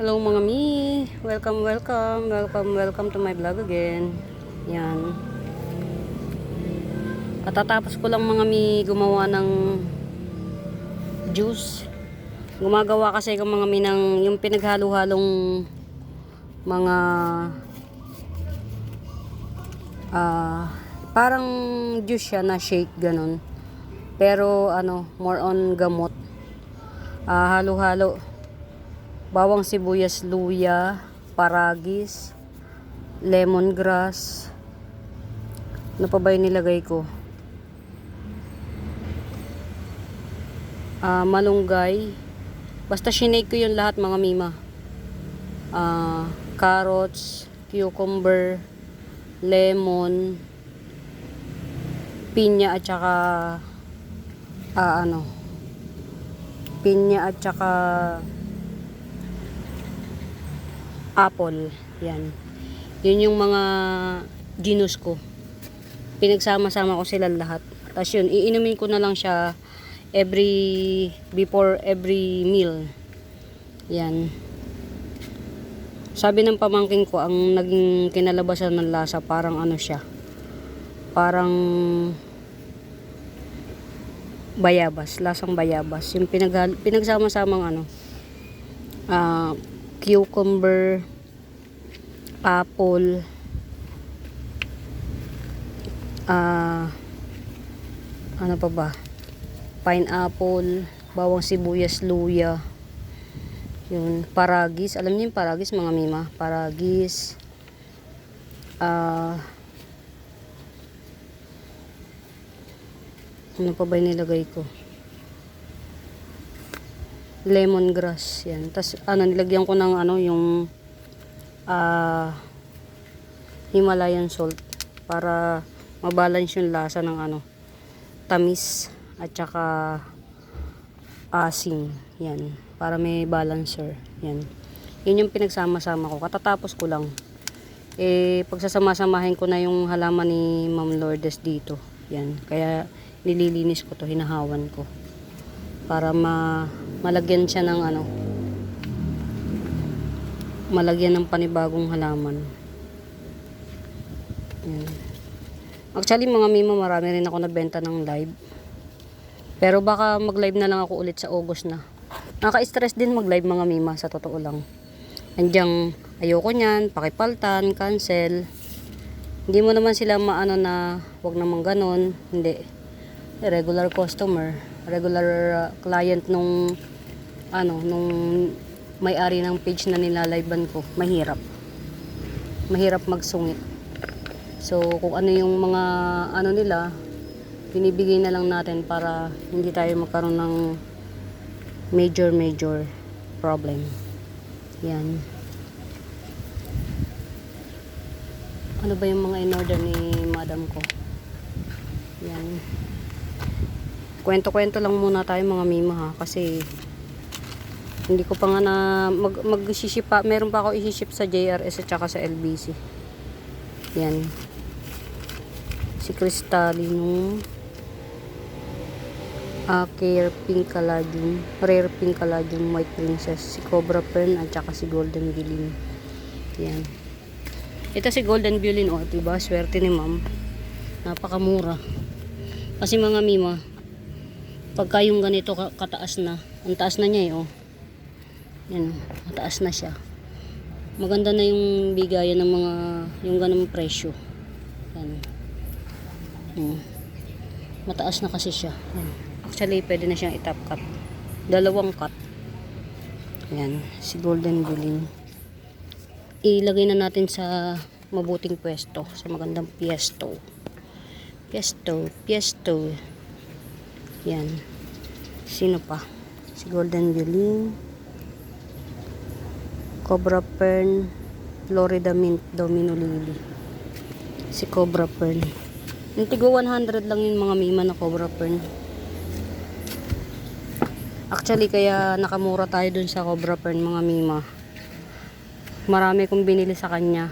Hello mga mi! Welcome, welcome, welcome, welcome to my vlog again. Yan. Katatapos ko lang mga mi gumawa ng juice. Gumagawa kasi ko mga mi ng yung pinaghalo-halong mga ah parang juice siya na shake ganun. Pero ano, more on gamot. Ah, halo-halo bawang sibuyas, luya, paragis, lemongrass. Ano pa ba yung nilagay ko? Ah, malunggay. Basta shinake ko yung lahat mga mima. Ah, carrots, cucumber, lemon, pinya at saka ah, ano pinya at saka apple. Yan. Yun yung mga genus ko. Pinagsama-sama ko sila lahat. Tapos yun, iinumin ko na lang siya every, before every meal. Yan. Sabi ng pamangkin ko, ang naging kinalabasan ng lasa, parang ano siya. Parang bayabas, lasang bayabas. Yung pinag pinagsama-samang ano, ah, cucumber, apple, ah, ano pa ba? Pineapple, bawang sibuyas, luya, yun, paragis. Alam niyo yung paragis, mga mima? Paragis, ah, ano pa ba yung nilagay ko? Lemongrass yan. Tas ano nilagyan ko ng ano yung ah Himalayan salt para mabalance yung lasa ng ano tamis at saka asin yan. Para may balancer yan. Yun yung pinagsama-sama ko. Katatapos ko lang. Eh pagsasama-samahin ko na yung halaman ni Ma'am Lourdes dito yan. Kaya nililinis ko to hinahawan ko. Para ma malagyan siya ng ano malagyan ng panibagong halaman. Yan. actually mga mima marami rin ako nabenta ng live. Pero baka mag live na lang ako ulit sa August na. Nakaka-stress din mag live mga mima sa totoo lang. Andyang ayoko nyan pakipaltan, cancel. Hindi mo naman sila maano na wag naman ganon hindi. Regular customer regular uh, client nung ano nung may-ari ng page na nilalivean ko mahirap. Mahirap magsungit. So kung ano yung mga ano nila binibigay na lang natin para hindi tayo magkaroon ng major major problem. Yan. Ano ba yung mga in-order ni madam ko? Yan kwento-kwento lang muna tayo mga mima ha kasi hindi ko pa nga na mag, mag pa, meron pa ako i-ship sa JRS at saka sa LBC yan si Cristalino uh, Care Pink Caladium Rare Pink Caladium White Princess si Cobra Fern at saka si Golden Villain yan ito si Golden Villain oh, diba? Swerte ni ma'am. Napakamura. Kasi mga mima, pagka yung ganito ka- kataas na, ang taas na niya eh, oh. Yan, mataas na siya. Maganda na yung bigayan ng mga, yung ganong presyo. Yan. Hmm. Mataas na kasi siya. Yan. Actually, pwede na siyang itap cut. Dalawang cut. Yan, si Golden Villain ilagay na natin sa mabuting pwesto, sa magandang piesto. Piesto, piesto. Yan. Sino pa? Si Golden Violin, Cobra Fern, Florida Mint, Domino Lily. Si Cobra Fern. Yung tigo 100 lang yung mga mima na Cobra Fern. Actually, kaya nakamura tayo dun sa Cobra Fern mga mima marami kong binili sa kanya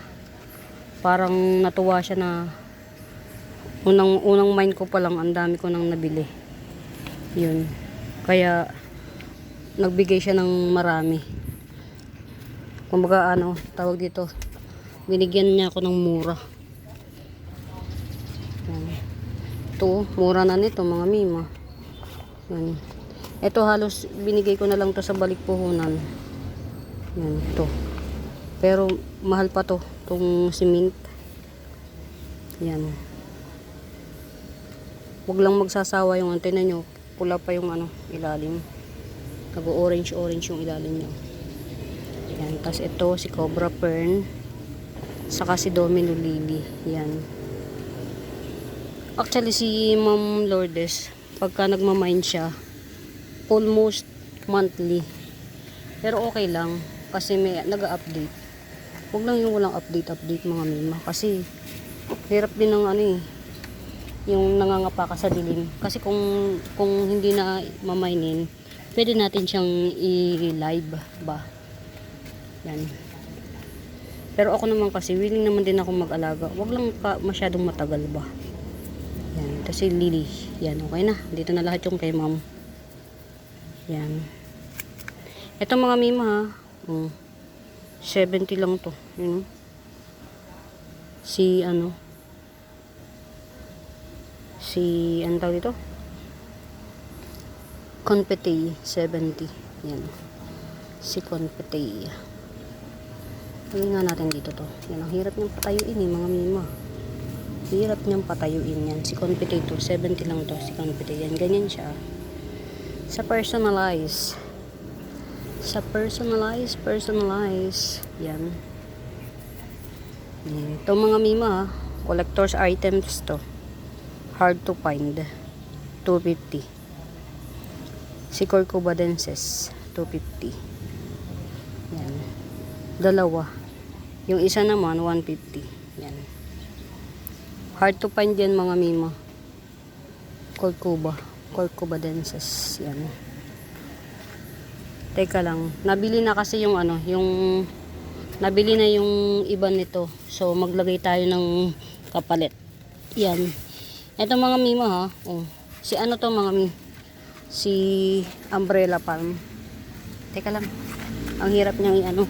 parang natuwa siya na unang unang mind ko pa lang ang dami ko nang nabili yun kaya nagbigay siya ng marami Kumbaga ano, tawag dito. Binigyan niya ako ng mura. Ito, mura na nito mga mima. Yan. Ito halos binigay ko na lang to sa balik puhunan. Yan, ito. Pero mahal pa to, tong cement. Yan. Huwag lang magsasawa yung antena nyo. Pula pa yung ano, ilalim. Nag-orange-orange yung ilalim nyo. Yan. Tapos ito, si Cobra Fern. Saka si Domino Lily. Yan. Actually, si Ma'am Lourdes, pagka nagmamind siya, almost monthly. Pero okay lang, kasi may nag-update. Huwag lang yung walang update-update mga mima. Kasi, hirap din ng ano eh, yung nangangapa ka sa dilim. Kasi kung, kung hindi na mamainin, pwede natin siyang i-live ba? Yan. Pero ako naman kasi, willing naman din ako mag-alaga. Huwag lang ka masyadong matagal ba? Yan. Kasi Lily. Yan, okay na. Dito na lahat yung kay ma'am. Yan. Ito mga mima ha. Mm. 70 lang to. Yun. oh. Si ano. Si, ano tawag dito? Confete 70. Yan. Si Confete. Tingnan nga natin dito to. Yan, ang hirap niyang patayuin eh, mga mima. Hirap niyang patayuin yan. Si Confite to, 70 lang to. Si Confite yan. Ganyan siya. Sa personalize. Sa personalize, personalize. Yan. Yan. Ito mga mima, ha. collector's items to. Hard to find. 250. Si Corcovadenses, 250. Yan. Dalawa. Yung isa naman, 150. Yan. Hard to find yan mga mima. Corcuba. Corcubadenses. Yan. Teka lang. Nabili na kasi yung ano, yung nabili na yung iba nito. So maglagay tayo ng kapalit. Yan. Ito mga mima ha. Oh. Si ano to mga mi? Si umbrella palm. Teka lang. Ang hirap niyang i-ano.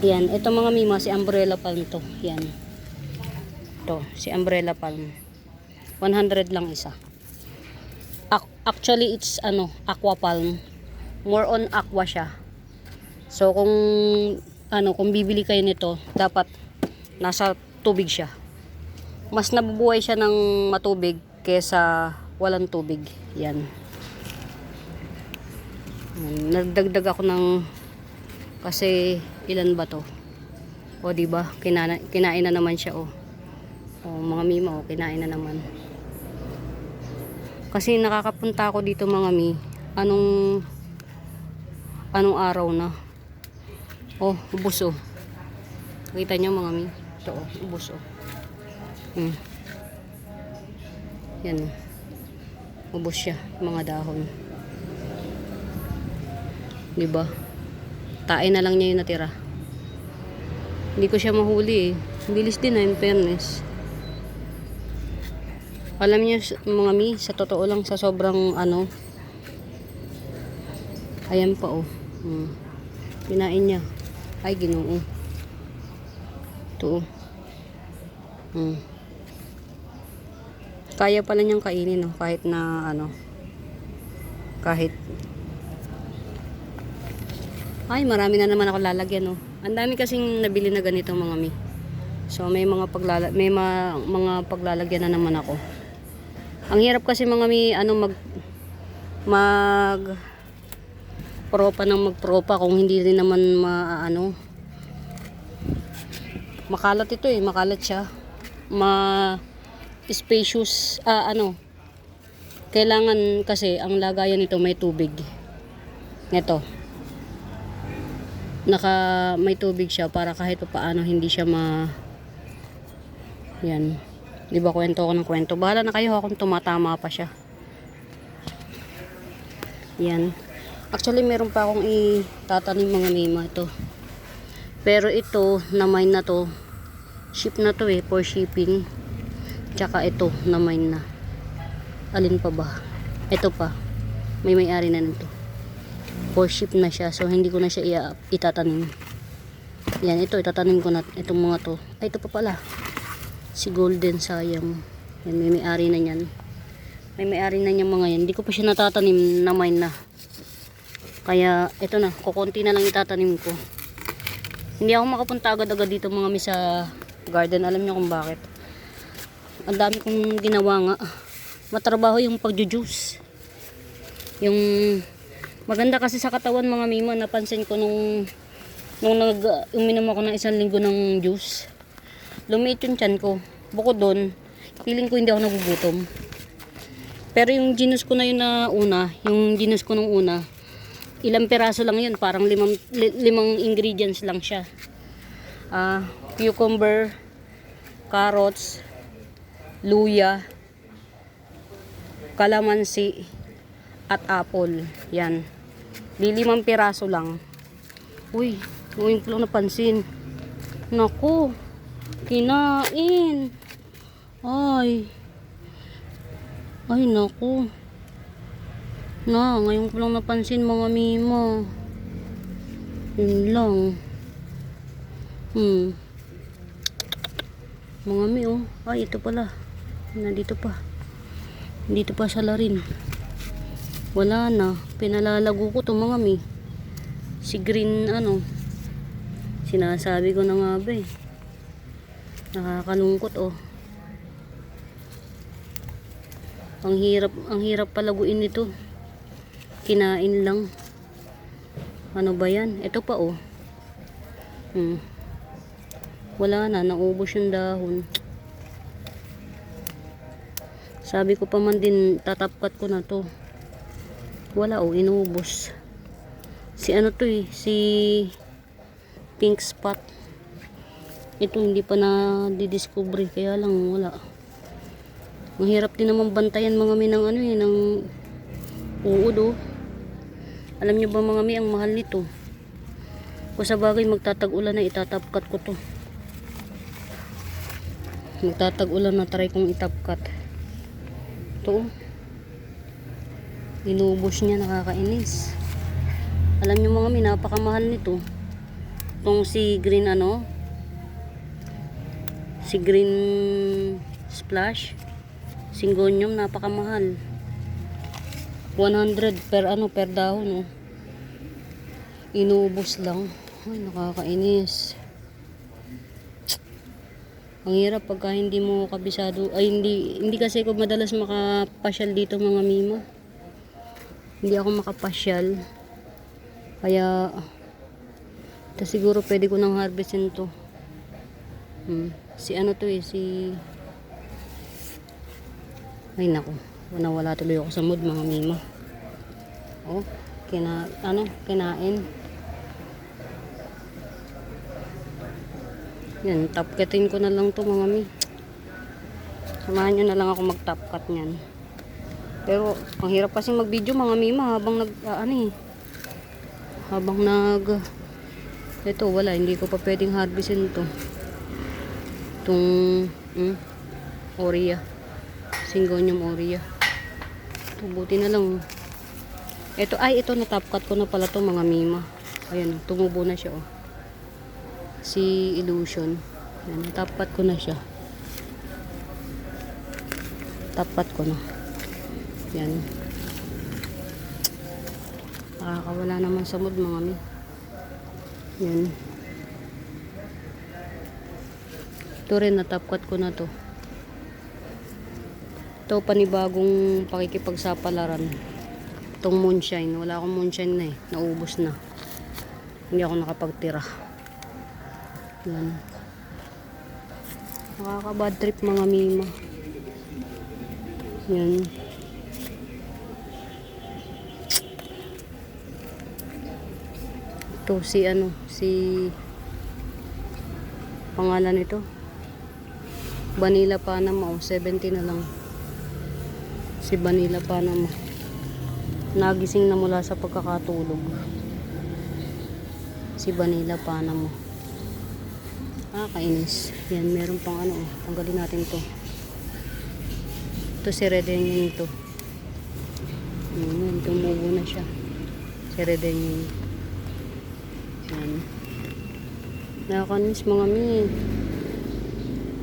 Yan. Ito mga mima si umbrella palm to. Yan. To, si umbrella palm. 100 lang isa. Ac- Actually, it's ano, aqua palm. More on aqua siya. So, kung ano, kung bibili kayo nito, dapat nasa tubig siya. Mas nabubuhay siya ng matubig kesa walang tubig. Yan. Nagdagdag ako ng kasi ilan ba to? O di ba? Kina, kinain na naman siya oh. Oh, mga mima, oh, kinain na naman. Kasi nakakapunta ako dito mga mi. Anong anong araw na? Oh, ubos oh. Kita niyo mga mi. Ito oh, ubos oh. Hmm. Yan. Ubos siya, mga dahon. 'Di ba? Tae na lang niya yung natira. Hindi ko siya mahuli eh. Bilis din na in fairness. Alam niyo mga mi, sa totoo lang sa sobrang ano. Ayan pa oh. Hmm. Kinain niya. Ay ginoo. Ito oh. Hmm. Kaya pala niyang kainin no, kahit na ano. Kahit ay, marami na naman ako lalagyan, no. Ang dami kasing nabili na ganito, mga mi. So, may mga paglala may ma mga paglalagyan na naman ako. Ang hirap kasi mga mi, ano, mag mag propa ng magpropa kung hindi rin naman ma ano makalat ito eh makalat siya ma spacious ah ano kailangan kasi ang lagayan nito may tubig. Nito naka may tubig siya para kahit pa paano hindi siya ma yan. Di ba kwento ko ng kwento. Bahala na kayo kung tumatama pa siya. Yan. Actually meron pa akong itatanim mga mima ito. Pero ito na mine na to. Ship na to eh for shipping tsaka ito na mine na alin pa ba ito pa may may-ari na nito for ship na siya so hindi ko na siya itatanim Yan, ito, itatanim ko na itong mga to. Ay, ito pa pala. Si Golden sayang. Yan, may may-ari na yan. May may-ari na niyan mga yan. Hindi ko pa siya natatanim na mine na. Kaya, ito na. Kukunti na lang itatanim ko. Hindi ako makapunta agad-agad dito mga mi sa garden. Alam niyo kung bakit. Ang dami kong ginawa nga. Matrabaho yung pagjujuice. Yung maganda kasi sa katawan mga mima. Napansin ko nung nung nag uminom ako ng isang linggo ng juice. Lumiit yung tiyan ko. Bukod doon, feeling ko hindi ako nagugutom. Pero yung genus ko na yun na una, yung genus ko nung una, ilang peraso lang yun, parang limang, li- limang ingredients lang siya. Ah, cucumber, carrots, luya, kalamansi, at apple. Yan. Lilimang piraso lang. Uy, ngayon ko lang napansin. Naku, kinain. Ay. Ay, naku. Na, ngayon ko lang napansin mga mima. Yun lang. Hmm. Mga mi, oh. Ay, ito pala. Nandito pa. Dito pa sa larin. Wala na. Pinalalago ko to mga mi. Si green, ano. Sinasabi ko na nga ba eh. Nakakalungkot, oh. Ang hirap, ang hirap palaguin nito. Kinain lang. Ano ba yan? Ito pa, oh. Hmm. Wala na, naubos yung dahon. Sabi ko pa man din, tatapkat ko na to. Wala oh, inubos. Si ano to eh, si pink spot. Ito hindi pa na didiscover kaya lang wala. Mahirap din naman bantayan mga mi ng ano eh, ng uod oh. Alam nyo ba mga mi, ang mahal nito. Kung sa bagay magtatag-ulan na itatapkat ko to. Magtatag-ulan na try kong itapkat. Ito. Inubos niya, nakakainis. Alam niyo mga mi, napakamahal nito. Itong si green ano, si green splash, singonium, napakamahal. 100 per ano, per dahon oh. Inubos lang. Ay, nakakainis. Ang hirap pagka hindi mo kabisado. Ay, hindi, hindi kasi ako madalas makapasyal dito mga mima. Hindi ako makapasyal. Kaya, ito siguro pwede ko nang harvestin to. Hmm. Si ano to eh, si... Ay nako, nawala tuloy ako sa mood mga mima. Oh, kina, ano, kinain. Yan, tapkatin ko na lang to mga mi. Samahan nyo na lang ako mag-topcut niyan. Pero, ang hirap kasi mag-video mga mima habang nag, ah, ano eh. Habang nag, ito wala, hindi ko pa pwedeng harvestin to. Itong, hmm, Oria. Syngonium Oria. Ito, buti na lang. Ito, ay, ito natapkat ko na pala to mga mima. Ayan, tumubo na siya oh si Illusion. Yan, tapat ko na siya. Tapat ko na. Yan. Nakakawala naman sa mood mga mi. Yan. Ito rin, natapkat ko na to. Ito panibagong pakikipagsapalaran. Itong moonshine. Wala akong moonshine na eh. Naubos na. Hindi ako nakapagtira. Yan. Nakaka-bad trip mga mima. Yan. Ito si ano, si pangalan nito. Vanilla Panama, oh, 70 na lang. Si Vanilla Panama. Nagising na mula sa pagkakatulog. Si Vanilla Panama. Ah, kainis. Yan, meron pang ano, oh. Tanggalin natin to. Ito si Redenium to. Yan, tumubo na siya. Si Redenium. Yan. Nakakamiss mga mi.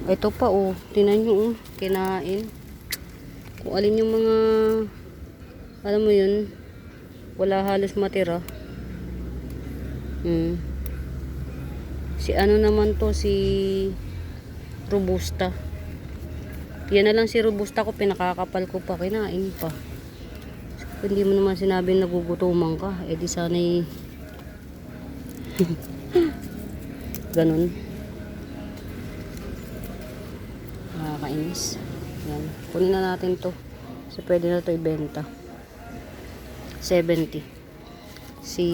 Ito pa oh. Tinan nyo oh. Kinain. Kung alin yung mga alam mo yun wala halos matira. Hmm. Si ano naman to si Robusta. Yan na lang si Robusta ko pinakakapal ko pa kinain pa. Hindi mo naman sinabi nagugutuman ka. Eh di sana'y ganun. Nakakainis. Yan. Kunin na natin to. Kasi pwede na to ibenta. 70. Si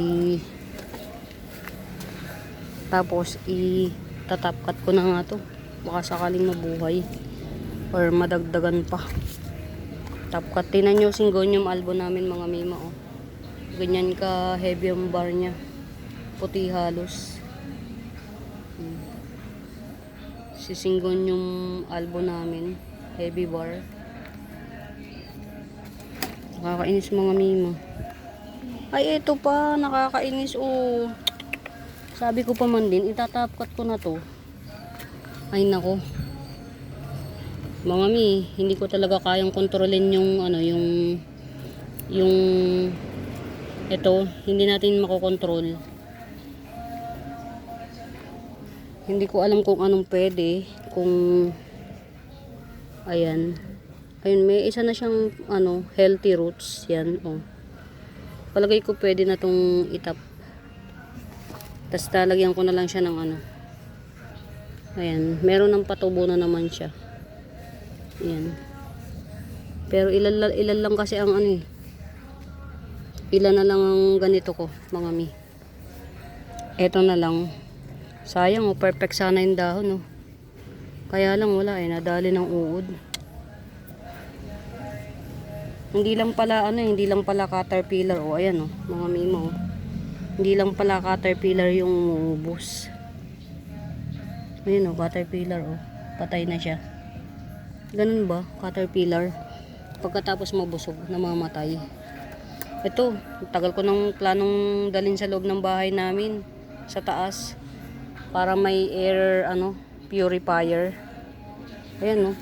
tapos i-tatapkat ko na nga to. Baka sakaling mabuhay or madagdagan pa. Tapkat tinan nyo singonium albo namin mga mima oh. Ganyan ka heavy ang bar niya. Puti halos. Hmm. Si singonium albo namin. Heavy bar. Nakakainis mga mima. Ay, ito pa. Nakakainis. Oh. Sabi ko pa man din, itatapkat ko na to. Ay, nako. Mga mi, hindi ko talaga kayang kontrolin yung ano, yung yung ito, hindi natin makokontrol. Hindi ko alam kung anong pwede, kung ayan. Ayun, may isa na siyang ano, healthy roots. Yan, oh. Palagay ko pwede na tong itap. Tapos lalagyan ko na lang siya ng ano. Ayan, meron ng patubo na naman siya. Ayan. Pero ilan, ilan lang kasi ang ano eh. Ilan na lang ang ganito ko, mga mi. Eto na lang. Sayang oh, perfect sana yung dahon oh. Kaya lang wala eh, nadali ng uod. Hindi lang pala ano, eh, hindi lang pala caterpillar oh, ayan oh, mga mimo oh. Hindi lang pala caterpillar yung ubos. Ayun oh, caterpillar oh. Patay na siya. Ganun ba? Caterpillar. Pagkatapos mabusog, namamatay. Ito, tagal ko nang planong dalhin sa loob ng bahay namin. Sa taas. Para may air, ano, purifier. Ayan oh.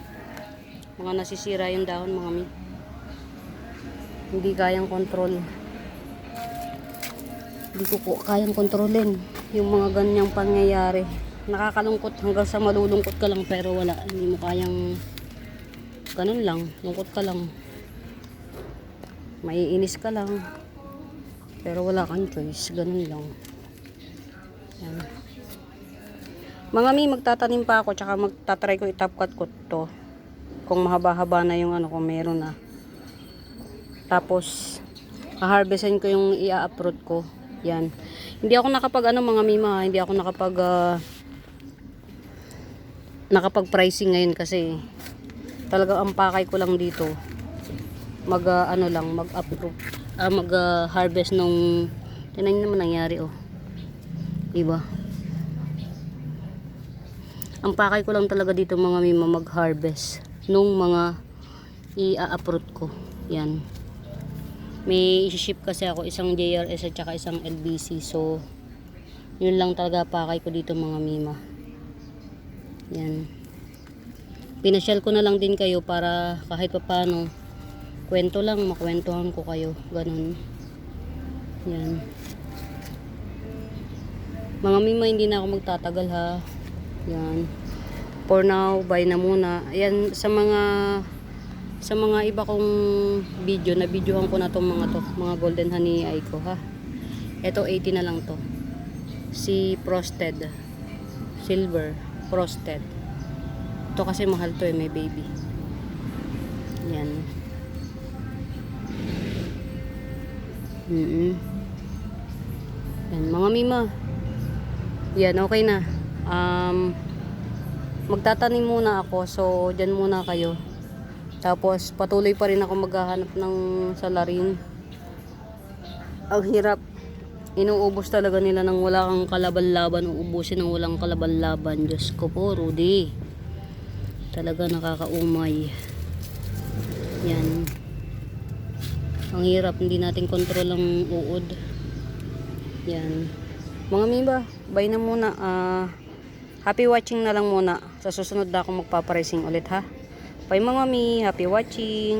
Mga nasisira yung dahon, mga mi. Hindi kayang control. Hindi ko po kayang kontrolin yung mga ganyang pangyayari. Nakakalungkot hanggang sa malulungkot ka lang pero wala. Hindi mo kayang ganun lang. Lungkot ka lang. Maiinis ka lang. Pero wala kang choice. Ganun lang. Yan. Mga mi, magtatanim pa ako tsaka magtatry ko itapkat ko to. Kung mahaba-haba na yung ano, kung meron na. Tapos, harvestin ko yung i-uproot ko. Yan. Hindi ako nakapag ano mga mima, hindi ako nakapag ah, nakapag pricing ngayon kasi talaga ang pakay ko lang dito mag ah, ano lang mag uproot ah, mag ah, harvest nung tinan naman nangyari oh. Diba? Ang pakay ko lang talaga dito mga mima mag harvest nung mga i-uproot ko. Yan may ship kasi ako isang JRS at saka isang LBC so yun lang talaga pakay ko dito mga mima. Yan. Pinasyal ko na lang din kayo para kahit pa paano kwento lang makwentuhan ko kayo. Ganun. Yan. Mga mima hindi na ako magtatagal ha? Yan. For now bye na muna. Ayan sa mga sa mga iba kong video na videohan ko na tong mga to mga golden honey eye ko ha? Ito 80 na lang to. Si frosted. Silver frosted. Ito kasi mahal to eh may baby. Yan. Mm -mm. yan mga mima. Yan okay na. Um, magtatanim muna ako so dyan muna kayo tapos patuloy pa rin ako maghahanap ng salarin. Ang hirap. Inuubos talaga nila nang wala kang kalaban-laban. Uubusin ng walang kalaban-laban. Diyos ko po, Rudy. Talaga nakakaumay. Yan. Ang hirap. Hindi natin kontrol ang uod. Yan. Mga miba, bye na muna. Ah, happy watching na lang muna. Sa susunod na ako magpaparising ulit ha. Bye mga mi, happy watching.